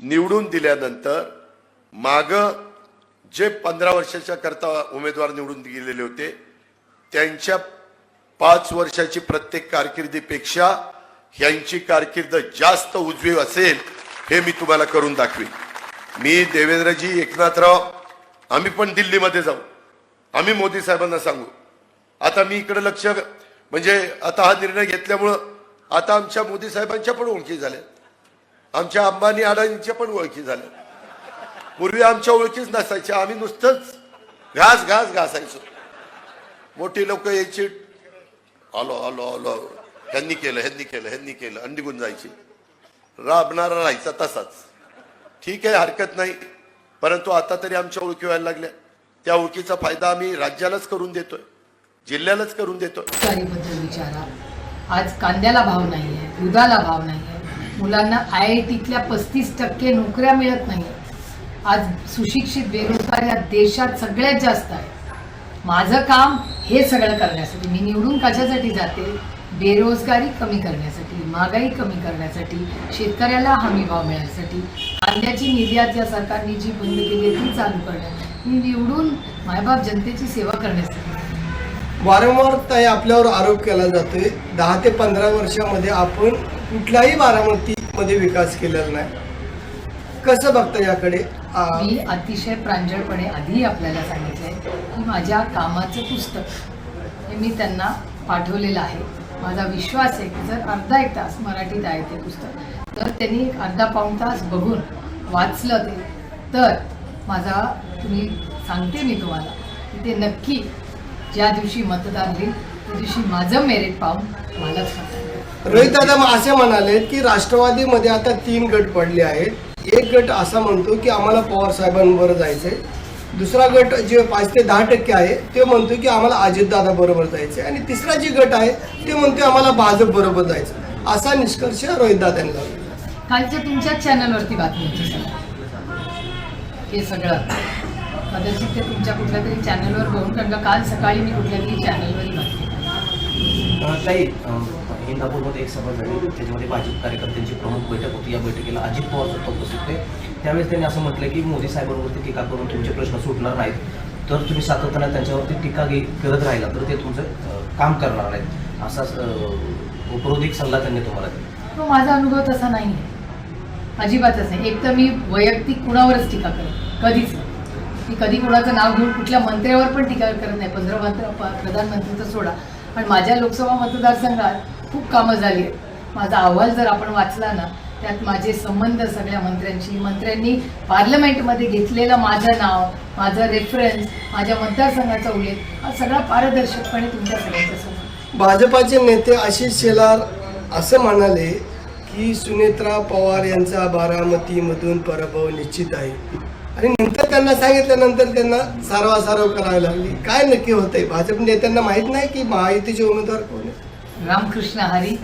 निवडून दिल्यानंतर माग जे पंधरा वर्षाच्या करता उमेदवार निवडून गेलेले होते त्यांच्या पाच वर्षाची प्रत्येक कारकिर्दीपेक्षा यांची कारकिर्द जास्त उजवी असेल हे मी तुम्हाला करून दाखवीन. मी देवेंद्रजी एकनाथराव आम्ही पण दिल्लीमध्ये जाऊ. आम्ही मोदी साहेबांना सांगू. आता मी इकडे लक्ष म्हणजे आता हा निर्णय घेतल्यामुळं आता आमच्या मोदी साहेबांच्या पण ओळखी झाल्या. आमच्या अंबानी अडाणींच्या पण ओळखी झाल्या पूर्वी आमच्या ओळखीच नसायच्या आम्ही नुसतंच घास घास घासायचो. मोठी लोक यायची. आलो आलो आलो. ह्यांनी केलं ह्यांनी केलं ह्यांनी केलं. आणि जायची. राबणारा राहायचा तसाच. ठीक आहे हरकत नाही. परंतु आता तरी आमच्या ओळखी व्हायला लागल्या. त्या ओळखीचा फायदा आम्ही राज्यालाच करून देतोय. जिल्ह्यालाच करून देतोय. विचारा. आज कांद्याला भाव नाही दुधाला भाव नाही मुलांना आय आय टीतल्या पस्तीस टक्के नोकऱ्या मिळत नाही आज सुशिक्षित बेरोजगार या देशात सगळ्यात जास्त आहे. माझं काम हे सगळं करण्यासाठी मी निवडून कशासाठी जाते? बेरोजगारी कमी करण्यासाठी महागाई कमी करण्यासाठी शेतकऱ्याला हमी भाव मिळण्यासाठी कांद्याची निर्यात या सरकारने जी बंद केली आहे ती चालू करण्यात मी निवडून मायबाप जनतेची सेवा करण्यासाठी. वारंवार ते आपल्यावर आरोप केला जातोय. दहा ते पंधरा वर्षामध्ये आपण कुठलाही बारामतीमध्ये विकास केलेला नाही. कसं बघता याकडे? मी अतिशय प्रांजळपणे आधी आपल्याला सांगितलंय की माझ्या कामाचं पुस्तक हे मी त्यांना पाठवलेलं आहे. माझा विश्वास आहे की जर अर्धा एक तास मराठीत आहे ते पुस्तक तर त्यांनी एक अर्धा पाऊण तास बघून वाचलं ते. तर माझा तुम्ही सांगते मी तुम्हाला की ते नक्की ज्या दिवशी मतदान होईल त्या दिवशी माझं मेरिट पाहून मलाच मतदान रोहित दादा असे म्हणाले की राष्ट्रवादीमध्ये आता तीन गट पडले आहेत. एक गट असा म्हणतो की आम्हाला पवार साहेबांबरोबर जायचंय. दुसरा गट जे पाच ते दहा टक्के आहे ते म्हणतो की आम्हाला अजितदादा बरोबर जायचंय. आणि तिसरा जे गट आहे ते म्हणतो आम्हाला भाजप बरोबर जायचं असा निष्कर्ष रोहित दादांनी लावला. कालच्या तुमच्याच चॅनलवरती बातमी होती हे सगळं. कदाचित ते तुमच्या कुठल्या तरी चॅनलवर बघून कारण का काल सकाळी मी कुठल्या तरी ताई अ, इंदापूरमध्ये एक सभा झाली. त्याच्यामध्ये भाजप कार्यकर्त्यांची प्रमुख बैठक होती. या बैठकीला अजित पवार सुद्धा उपस्थित होते. त्यावेळेस त्यांनी असं म्हटलं की मोदी साहेबांवरती टीका करून तुमचे प्रश्न सुटणार नाहीत. तर तुम्ही सातत्यानं त्यांच्यावरती टीका घे करत राहिला तर ते तुमचं काम करणार नाहीत. असा उपरोधिक सल्ला त्यांनी तुम्हाला दिला. माझा अनुभव तसा नाही अजिबातच नाही. एक तर मी वैयक्तिक कुणावरच टीका करत कधीच नाही. मी कधी कुणाचं नाव घेऊन कुठल्या मंत्र्यावर पण टीका करत नाही. पंधरा मंत्र प- प्रधानमंत्रीचं सोडा. पण माझ्या लोकसभा मतदारसंघात खूप कामं झाली आहेत. माझा अहवाल जर आपण वाचला ना त्यात माझे संबंध सगळ्या मंत्र्यांशी. मंत्र्यांनी पार्लमेंटमध्ये घेतलेलं माझं नाव माझं रेफरन्स माझ्या मतदारसंघाचा उल्लेख हा सगळा पारदर्शकपणे तुमच्या सगळ्यांच्या समोर. भाजपाचे नेते आशिष शेलार असं म्हणाले की सुनेत्रा पवार यांचा बारामतीमधून पराभव निश्चित आहे. आणि नंतर त्यांना सांगितल्यानंतर त्यांना सारवासारव करावी लागली. काय नक्की होतंय? भाजप नेत्यांना माहीत नाही की महायुतीचे उमेदवार कोण आहे रामकृष्ण हरी